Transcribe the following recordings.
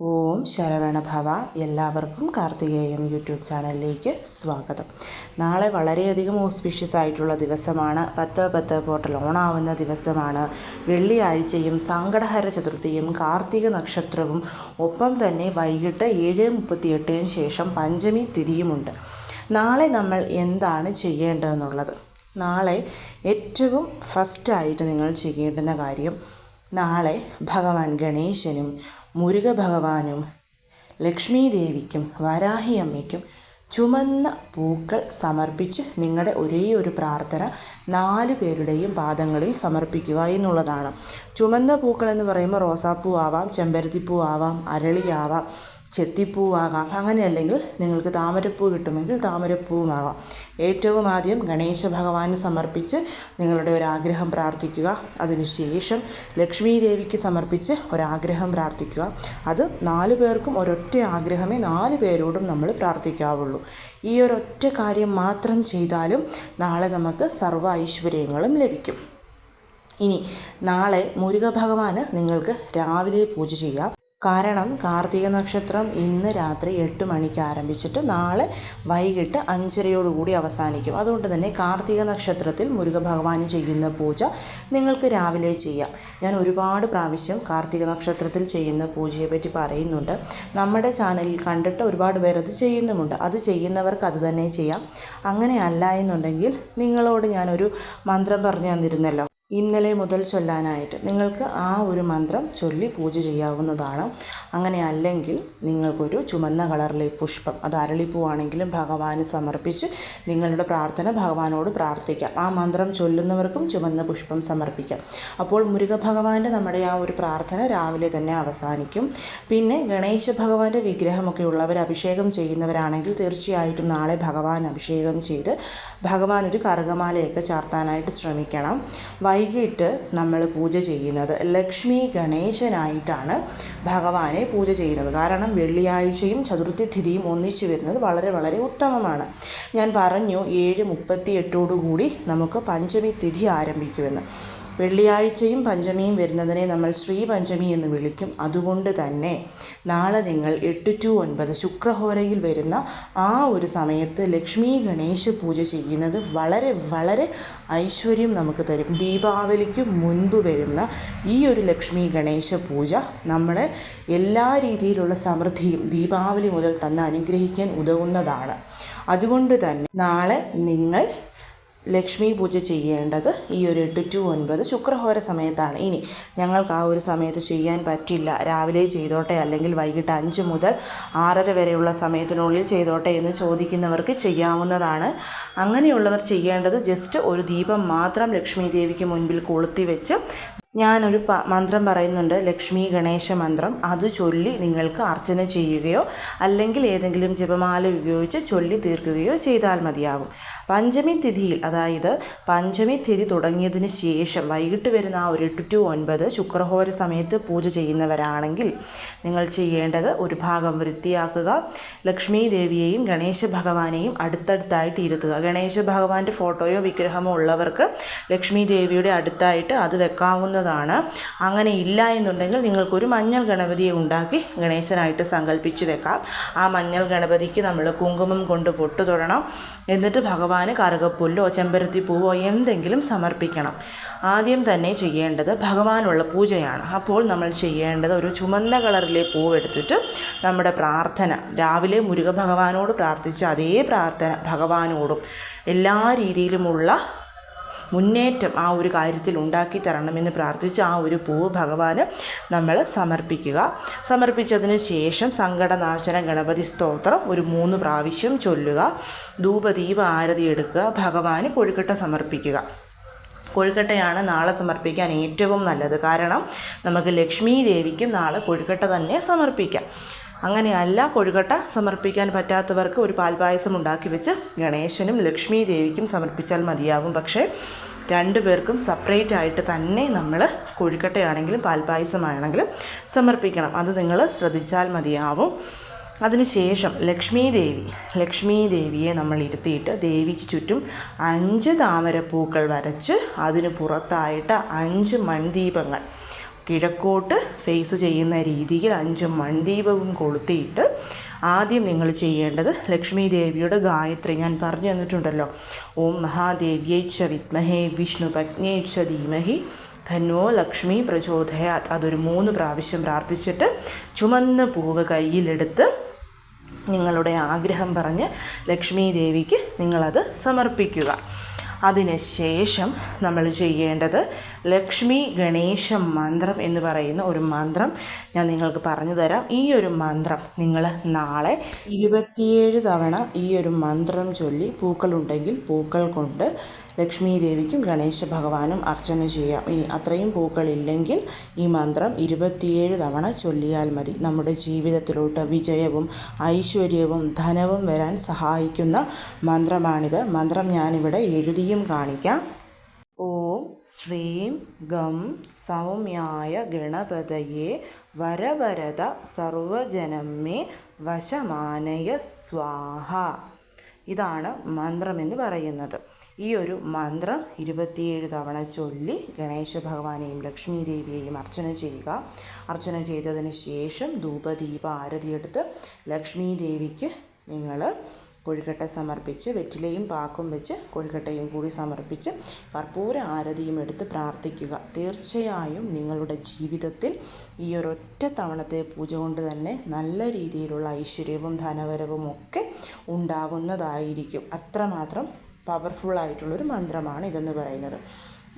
ഓം ശരവണഭവ എല്ലാവർക്കും കാർത്തികേയം യൂട്യൂബ് ചാനലിലേക്ക് സ്വാഗതം. നാളെ വളരെയധികം ഓസ്പിഷ്യസ് ആയിട്ടുള്ള ദിവസമാണ്. പത്ത് പത്ത് പോർട്ടൽ ഓണാവുന്ന ദിവസമാണ്. വെള്ളിയാഴ്ചയും സങ്കടഹര ചതുർത്ഥിയും കാർത്തിക നക്ഷത്രവും ഒപ്പം തന്നെ വൈകിട്ട് ഏഴ് മുപ്പത്തിയെട്ടിന് ശേഷം പഞ്ചമി തിരിയുമുണ്ട് നാളെ നമ്മൾ എന്താണ് ചെയ്യേണ്ടതെന്നുള്ളത്? നാളെ ഏറ്റവും ഫസ്റ്റായിട്ട് നിങ്ങൾ ചെയ്യേണ്ടുന്ന കാര്യം നാളെ ഭഗവാൻ ഗണേശനും മുരുക ഭഗവാനും ലക്ഷ്മി ദേവിക്കും വരാഹി അമ്മയ്ക്കും ചുമന്ന പൂക്കൾ സമർപ്പിച്ച് നിങ്ങളുടെ ഒരേ ഒരു പ്രാർത്ഥന നാല് പേരുടെയും പാദങ്ങളിൽ സമർപ്പിക്കുക എന്നുള്ളതാണ്. ചുമന്ന പൂക്കൾ എന്ന് പറയുമ്പോൾ റോസാപ്പൂ ആവാം ചെമ്പരത്തിപ്പൂ ആവാം അരളിയാവാം ചെത്തിപ്പൂവാകാം. അങ്ങനെയല്ലെങ്കിൽ നിങ്ങൾക്ക് താമരപ്പൂ കിട്ടുമെങ്കിൽ താമരപ്പൂവുമാകാം. ഏറ്റവും ആദ്യം ഗണേശ ഭഗവാന് സമർപ്പിച്ച് നിങ്ങളുടെ ഒരാഗ്രഹം പ്രാർത്ഥിക്കുക. അതിനുശേഷം ലക്ഷ്മി ദേവിക്ക് സമർപ്പിച്ച് ഒരാഗ്രഹം പ്രാർത്ഥിക്കുക. അത് നാല് പേർക്കും ഒരൊറ്റ ആഗ്രഹമേ നാല് പേരോടും നമ്മൾ പ്രാർത്ഥിക്കാവുള്ളൂ. ഈ ഒരൊറ്റ കാര്യം മാത്രം ചെയ്താലും നാളെ നമുക്ക് സർവ ഐശ്വര്യങ്ങളും ലഭിക്കും. ഇനി നാളെ മുരുക ഭഗവാന് നിങ്ങൾക്ക് രാവിലെ പൂജ ചെയ്യാം. കാരണം കാർത്തിക നക്ഷത്രം ഇന്ന് രാത്രി എട്ട് മണിക്ക് ആരംഭിച്ചിട്ട് നാളെ വൈകിട്ട് അഞ്ചരയോടുകൂടി അവസാനിക്കും. അതുകൊണ്ട് തന്നെ കാർത്തിക നക്ഷത്രത്തിൽ മുരുക ഭഗവാന് ചെയ്യുന്ന പൂജ നിങ്ങൾക്ക് രാവിലെ ചെയ്യാം. ഞാൻ ഒരുപാട് പ്രാവശ്യം കാർത്തിക നക്ഷത്രത്തിൽ ചെയ്യുന്ന പൂജയെ പറ്റി പറയുന്നുണ്ട്. നമ്മുടെ ചാനലിൽ കണ്ടിട്ട് ഒരുപാട് പേർ അത് ചെയ്യുന്നുമുണ്ട്. അത് ചെയ്യുന്നവർക്ക് അത് തന്നെ ചെയ്യാം. അങ്ങനെ അല്ല എന്നുണ്ടെങ്കിൽ നിങ്ങളോട് ഞാനൊരു മന്ത്രം പറഞ്ഞു തന്നിരുന്നല്ലോ. ഇന്നലെ മുതൽ ചൊല്ലാനായിട്ട്. നിങ്ങൾക്ക് ആ ഒരു മന്ത്രം ചൊല്ലി പൂജ ചെയ്യാവുന്നതാണ്. അങ്ങനെ അല്ലെങ്കിൽ നിങ്ങൾക്കൊരു ചുമന്ന കളറിലെ പുഷ്പം അത് അരളിപ്പൂവാണെങ്കിലും ഭഗവാന് സമർപ്പിച്ച് നിങ്ങളുടെ പ്രാർത്ഥന ഭഗവാനോട് പ്രാർത്ഥിക്കാം. ആ മന്ത്രം ചൊല്ലുന്നവർക്കും ചുമന്ന പുഷ്പം സമർപ്പിക്കാം. അപ്പോൾ മുരുക ഭഗവാന്റെ നമ്മുടെ ആ ഒരു പ്രാർത്ഥന രാവിലെ തന്നെ അവസാനിക്കും. പിന്നെ ഗണേശ ഭഗവാന്റെ വിഗ്രഹമൊക്കെ ഉള്ളവർ അഭിഷേകം ചെയ്യുന്നവരാണെങ്കിൽ തീർച്ചയായിട്ടും നാളെ ഭഗവാൻ അഭിഷേകം ചെയ്ത് ഭഗവാൻ ഒരു കറുകമാലയൊക്കെ ചാർത്താനായിട്ട് ശ്രമിക്കണം. വൈകിട്ട് നമ്മൾ പൂജ ചെയ്യുന്നത്. ലക്ഷ്മി ഗണേശനായിട്ടാണ് ഭഗവാനെ പൂജ ചെയ്യുന്നത്. കാരണം വെള്ളിയാഴ്ചയും ചതുർത്ഥി തിഥിയും ഒന്നിച്ചു വരുന്നത് വളരെ വളരെ ഉത്തമമാണ്. ഞാൻ പറഞ്ഞു ഏഴ് മുപ്പത്തി എട്ടോടുകൂടി നമുക്ക് പഞ്ചമി തിഥി ആരംഭിക്കുമെന്ന്. വെള്ളിയാഴ്ചയും പഞ്ചമിയും വരുന്നതിനെ നമ്മൾ ശ്രീ പഞ്ചമി എന്ന് വിളിക്കും. അതുകൊണ്ട് തന്നെ നാളെ നിങ്ങൾ എട്ട് ടു ഒൻപത് ശുക്രഹോരയിൽ വരുന്ന ആ ഒരു സമയത്ത് ലക്ഷ്മി ഗണേശ പൂജ ചെയ്യുന്നത് വളരെ വളരെ ഐശ്വര്യം നമുക്ക് തരും. ദീപാവലിക്ക് മുൻപ് വരുന്ന ഈ ഒരു ലക്ഷ്മി ഗണേശ പൂജ നമ്മളെ എല്ലാ രീതിയിലുള്ള സമൃദ്ധിയും ദീപാവലി മുതൽ തന്നെ അനുഗ്രഹിക്കാൻ ഉതകുന്നതാണ്. അതുകൊണ്ട് തന്നെ നാളെ നിങ്ങൾ ലക്ഷ്മി പൂജ ചെയ്യേണ്ടത് ഈ ഒരു എട്ട് ടു ഒൻപത് ശുക്രഹോര സമയത്താണ്. ഇനി ഞങ്ങൾക്ക് ആ ഒരു സമയത്ത് ചെയ്യാൻ പറ്റില്ല. രാവിലെ ചെയ്തോട്ടെ അല്ലെങ്കിൽ വൈകിട്ട് അഞ്ച് മുതൽ ആറര വരെയുള്ള സമയത്തിനുള്ളിൽ ചെയ്തോട്ടെ എന്ന് ചോദിക്കുന്നവർക്ക് ചെയ്യാവുന്നതാണ്. അങ്ങനെയുള്ളവർ ചെയ്യേണ്ടത് ജസ്റ്റ് ഒരു ദീപം മാത്രം ലക്ഷ്മി ദേവിക്ക് മുൻപിൽ കൊളുത്തി വെച്ച് ഞാനൊരു പ മന്ത്രം പറയുന്നുണ്ട്. ലക്ഷ്മി ഗണേശ മന്ത്രം. അത് ചൊല്ലി നിങ്ങൾക്ക് അർച്ചന ചെയ്യുകയോ അല്ലെങ്കിൽ ഏതെങ്കിലും ജപമാല ഉപയോഗിച്ച് ചൊല്ലി തീർക്കുകയോ ചെയ്താൽ മതിയാകും. പഞ്ചമി തിഥിയിൽ അതായത് പഞ്ചമി തിഥി തുടങ്ങിയതിന് ശേഷം വൈകിട്ട് വരുന്ന ആ ഒരു എട്ട് ടു ഒൻപത് ശുക്രഹോര സമയത്ത് പൂജ ചെയ്യുന്നവരാണെങ്കിൽ നിങ്ങൾ ചെയ്യേണ്ടത് ഒരു ഭാഗം വൃത്തിയാക്കുക. ലക്ഷ്മി ദേവിയെയും ഗണേശ ഭഗവാനെയും അടുത്തടുത്തായിട്ട് ഇരുത്തുക. ഗണേശ ഭഗവാന്റെ ഫോട്ടോയോ വിഗ്രഹമോ ഉള്ളവർക്ക് ലക്ഷ്മി ദേവിയുടെ അടുത്തായിട്ട് അത് വെക്കാവുന്നതാണ് അങ്ങനെ ഇല്ല എന്നുണ്ടെങ്കിൽ നിങ്ങൾക്കൊരു മഞ്ഞൾ ഗണപതിയെ ഉണ്ടാക്കി ഗണേശനായിട്ട് സങ്കല്പിച്ച് വെക്കാം. ആ മഞ്ഞൾ ഗണപതിക്ക് നമ്മൾ കുങ്കുമം കൊണ്ട് പൊട്ടു തൊടണം. എന്നിട്ട് ഭഗവാന് കറുകപ്പുല്ലോ ചെമ്പരത്തി പൂവോ എന്തെങ്കിലും സമർപ്പിക്കണം. ആദ്യം തന്നെ ചെയ്യേണ്ടത് ഭഗവാനുള്ള പൂജയാണ്. അപ്പോൾ നമ്മൾ ചെയ്യേണ്ടത് ഒരു ചുമന്ന കളറിലെ പൂവെടുത്തിട്ട് നമ്മുടെ പ്രാർത്ഥന. രാവിലെ മുരുക ഭഗവാനോട് പ്രാർത്ഥിച്ച അതേ പ്രാർത്ഥന ഭഗവാനോടും എല്ലാ രീതിയിലുമുള്ള മുന്നേറ്റം ആ ഒരു കാര്യത്തിൽ ഉണ്ടാക്കി തരണമെന്ന് പ്രാർത്ഥിച്ച് ആ ഒരു പൂവ് ഭഗവാന് നമ്മൾ സമർപ്പിക്കുക. സമർപ്പിച്ചതിന് ശേഷം സങ്കടനാശന ഗണപതി സ്തോത്രം ഒരു മൂന്ന് പ്രാവശ്യം ചൊല്ലുക. ധൂപദീപ ആരതി എടുക്കുക. ഭഗവാന് കൊഴുക്കട്ട സമർപ്പിക്കുക. കൊഴുക്കട്ടയാണ് നാളെ സമർപ്പിക്കാൻ ഏറ്റവും നല്ലത്. കാരണം നമുക്ക് ലക്ഷ്മി ദേവിക്കും നാളെ കൊഴുക്കട്ട തന്നെ സമർപ്പിക്കാം. അങ്ങനെയല്ല കൊഴുകട്ട സമർപ്പിക്കാൻ പറ്റാത്തവർക്ക് ഒരു പാൽപായസം ഉണ്ടാക്കി വെച്ച് ഗണേശനും ലക്ഷ്മി ദേവിക്കും സമർപ്പിച്ചാൽ മതിയാകും പക്ഷേ രണ്ടു പേർക്കും സെപ്പറേറ്റ് ആയിട്ട് തന്നെ നമ്മൾ കൊഴുക്കട്ടയാണെങ്കിലും പാൽപായസമാണെങ്കിലും സമർപ്പിക്കണം. അത് നിങ്ങൾ ശ്രദ്ധിച്ചാൽ മതിയാവും. അതിനുശേഷം ലക്ഷ്മി ദേവി ലക്ഷ്മി ദേവിയെ നമ്മൾ ഇരുത്തിയിട്ട് ദേവിക്ക് ചുറ്റും അഞ്ച് താമരപ്പൂക്കൾ വരച്ച് അതിന് പുറത്തായിട്ട് അഞ്ച് മൺദീപങ്ങൾ കിഴക്കോട്ട് ഫേസ് ചെയ്യുന്ന രീതിയിൽ അഞ്ച് മൺദീപവും കൊളുത്തിയിട്ട് ആദ്യം നിങ്ങൾ ചെയ്യേണ്ടത് ലക്ഷ്മി ദേവിയുടെ ഗായത്രി. ഞാൻ പറഞ്ഞു തന്നിട്ടുണ്ടല്ലോ. ഓം മഹാദേവ്യൈ ച വിത്മഹേ വിഷ്ണു പത്നേ ച ധീമഹി. ധന്വോ ലക്ഷ്മി പ്രചോദയാത്. അതൊരു മൂന്ന് പ്രാവശ്യം പ്രാർത്ഥിച്ചിട്ട് ചുമന്ന പൂവ് കയ്യിലെടുത്ത് നിങ്ങളുടെ ആഗ്രഹം പറഞ്ഞ് ലക്ഷ്മി ദേവിക്ക് നിങ്ങളത് സമർപ്പിക്കുക. അതിനുശേഷം നമ്മൾ ചെയ്യേണ്ടത് ലക്ഷ്മി ഗണേശ മന്ത്രം എന്ന് പറയുന്ന ഒരു മന്ത്രം ഞാൻ നിങ്ങൾക്ക് പറഞ്ഞു തരാം. ഈ ഒരു മന്ത്രം നിങ്ങൾ നാളെ ഇരുപത്തിയേഴ് തവണ ഈ ഒരു മന്ത്രം ചൊല്ലി പൂക്കളുണ്ടെങ്കിൽ പൂക്കൾ കൊണ്ട് ലക്ഷ്മി ദേവിക്കും ഗണേശ ഭഗവാനും അർച്ചന ചെയ്യാം. ഇനി അത്രയും പൂക്കളില്ലെങ്കിൽ ഈ മന്ത്രം ഇരുപത്തിയേഴ് തവണ ചൊല്ലിയാൽ മതി. നമ്മുടെ ജീവിതത്തിലോട്ട് വിജയവും ഐശ്വര്യവും ധനവും വരാൻ സഹായിക്കുന്ന മന്ത്രമാണിത്. മന്ത്രം ഞാനിവിടെ എഴുതിയും കാണിക്കാം. ശ്രീം ഗം സൗമ്യായ ഗണപതയെ വരവരത സർവജനമേ വശമാനയ സ്വാഹ. ഇതാണ് മന്ത്രമെന്ന് പറയുന്നത്. ഈ ഒരു മന്ത്രം ഇരുപത്തിയേഴ് തവണ ചൊല്ലി ഗണേശ ഭഗവാനെയും ലക്ഷ്മി ദേവിയെയും അർച്ചന ചെയ്യുക. അർച്ചന ചെയ്തതിന് ശേഷം ധൂപദീപ ആരതിയെടുത്ത് ലക്ഷ്മി ദേവിക്ക് നിങ്ങൾ കൊഴുക്കട്ട സമർപ്പിച്ച് വെറ്റിലയും പാക്കും വെച്ച് കൊഴുക്കട്ടയും കൂടി സമർപ്പിച്ച് കർപ്പൂര ആരതിയും എടുത്ത് പ്രാർത്ഥിക്കുക. തീർച്ചയായും നിങ്ങളുടെ ജീവിതത്തിൽ ഈ ഒരൊറ്റ തവണത്തെ പൂജ കൊണ്ട് തന്നെ നല്ല രീതിയിലുള്ള ഐശ്വര്യവും ധനവരവും ഒക്കെ ഉണ്ടാകുന്നതായിരിക്കും അത്രമാത്രം പവർഫുൾ ആയിട്ടുള്ളൊരു മന്ത്രമാണ് ഇതെന്ന് പറയുന്നത്.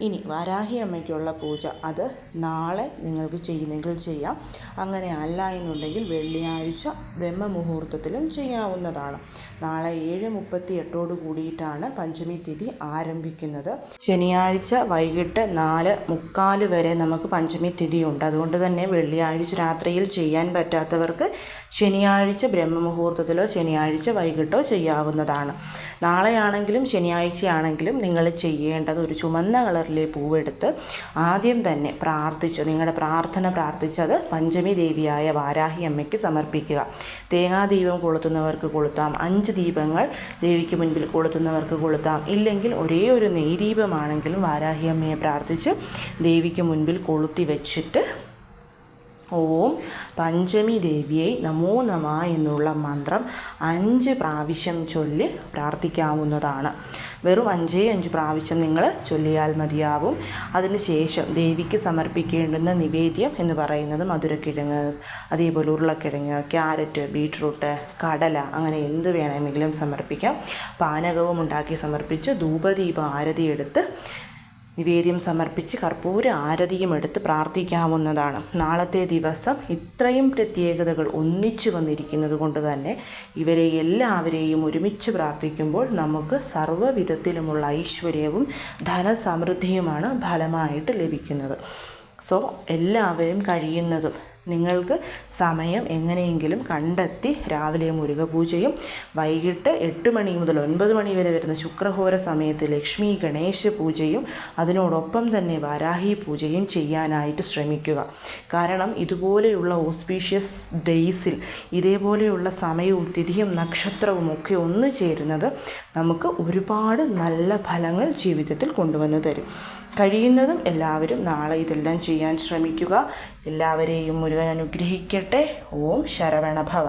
ഇനി വാരാഹി അമ്മയ്ക്കുള്ള പൂജ അത് നാളെ നിങ്ങൾക്ക് ചെയ്യുന്നെങ്കിൽ ചെയ്യാം. അങ്ങനെ അല്ല എന്നുണ്ടെങ്കിൽ വെള്ളിയാഴ്ച ബ്രഹ്മമുഹൂർത്തത്തിലും ചെയ്യാവുന്നതാണ്. നാളെ ഏഴ് മുപ്പത്തി എട്ടോട് കൂടിയിട്ടാണ് പഞ്ചമി തിഥി ആരംഭിക്കുന്നത്. ശനിയാഴ്ച വൈകിട്ട് നാല് മുക്കാൽ വരെ നമുക്ക് പഞ്ചമി തിഥിയുണ്ട്. അതുകൊണ്ട് തന്നെ വെള്ളിയാഴ്ച രാത്രിയിൽ ചെയ്യാൻ പറ്റാത്തവർക്ക് ശനിയാഴ്ച ബ്രഹ്മമുഹൂർത്തത്തിലോ ശനിയാഴ്ച വൈകിട്ടോ ചെയ്യാവുന്നതാണ്. നാളെയാണെങ്കിലും ശനിയാഴ്ചയാണെങ്കിലും നിങ്ങൾ ചെയ്യേണ്ടത് ഒരു ചുമന്ന കളറിലെ പൂവെടുത്ത് ആദ്യം തന്നെ പ്രാർത്ഥിച്ചു. നിങ്ങളുടെ പ്രാർത്ഥന പ്രാർത്ഥിച്ചത് പഞ്ചമി ദേവിയായ വാരാഹി അമ്മയ്ക്ക് സമർപ്പിക്കുക. തേങ്ങാദീപം കൊളുത്തുന്നവർക്ക് കൊളുത്താം. അഞ്ച് ദീപങ്ങൾ ദേവിക്ക് മുൻപിൽ കൊളുത്തുന്നവർക്ക് കൊളുത്താം. ഇല്ലെങ്കിൽ ഒരേ ഒരു നെയ്ദീപമാണെങ്കിലും വാരാഹി അമ്മയെ പ്രാർത്ഥിച്ച് ദേവിക്ക് മുൻപിൽ കൊളുത്തി വെച്ചിട്ട് ഓം പഞ്ചമി ദേവിയെ നമോ നമ എന്നുള്ള മന്ത്രം അഞ്ച് പ്രാവശ്യം ചൊല്ലി പ്രാർത്ഥിക്കാവുന്നതാണ്. വെറും അഞ്ചേ അഞ്ച് പ്രാവശ്യം നിങ്ങൾ ചൊല്ലിയാൽ മതിയാവും. അതിനുശേഷം ദേവിക്ക് സമർപ്പിക്കേണ്ടുന്ന നിവേദ്യം എന്ന് പറയുന്നത് മധുരക്കിഴങ്ങ് അതേപോലെ ഉരുളക്കിഴങ്ങ് ക്യാരറ്റ് ബീട്രൂട്ട് കടല അങ്ങനെ എന്ത് വേണമെങ്കിലും സമർപ്പിക്കാം. പാനകവും ഉണ്ടാക്കി സമർപ്പിച്ച് ധൂപദീപ ആരതി എടുത്ത് നിവേദ്യം സമർപ്പിച്ച് കർപ്പൂര ആരതിയും എടുത്ത് പ്രാർത്ഥിക്കാവുന്നതാണ്. നാളത്തെ ദിവസം ഇത്രയും പ്രത്യേകതകൾ ഒന്നിച്ചു വന്നിരിക്കുന്നത് കൊണ്ട് തന്നെ ഇവരെ എല്ലാവരെയും ഒരുമിച്ച് പ്രാർത്ഥിക്കുമ്പോൾ നമുക്ക് സർവവിധത്തിലുമുള്ള ഐശ്വര്യവും ധനസമൃദ്ധിയുമാണ് ഫലമായിട്ട് ലഭിക്കുന്നത്. സോ എല്ലാവരും കഴിയുന്നതും നിങ്ങൾക്ക് സമയം എങ്ങനെയെങ്കിലും കണ്ടെത്തി രാവിലെ മുരുക പൂജയും വൈകിട്ട് എട്ട് മണി മുതൽ ഒൻപത് മണി വരെ വരുന്ന ശുക്രഹോര സമയത്ത് ലക്ഷ്മി ഗണേശ പൂജയും അതിനോടൊപ്പം തന്നെ വാരാഹി പൂജയും ചെയ്യാനായിട്ട് ശ്രമിക്കുക. കാരണം ഇതുപോലെയുള്ള ഓസ്പീഷ്യസ് ഡേയ്സിൽ ഇതേപോലെയുള്ള സമയവും തിഥിയും നക്ഷത്രവും ഒക്കെ ഒന്നു ചേരുന്നത് നമുക്ക് ഒരുപാട് നല്ല ഫലങ്ങൾ ജീവിതത്തിൽ കൊണ്ടുവന്നു തരും. കഴിയുന്നതും എല്ലാവരും നാളെ ഇതെല്ലാം ചെയ്യാൻ ശ്രമിക്കുക. എല്ലാവരെയും മുരുകൻ അനുഗ്രഹിക്കട്ടെ. ഓം ശരവണഭവ.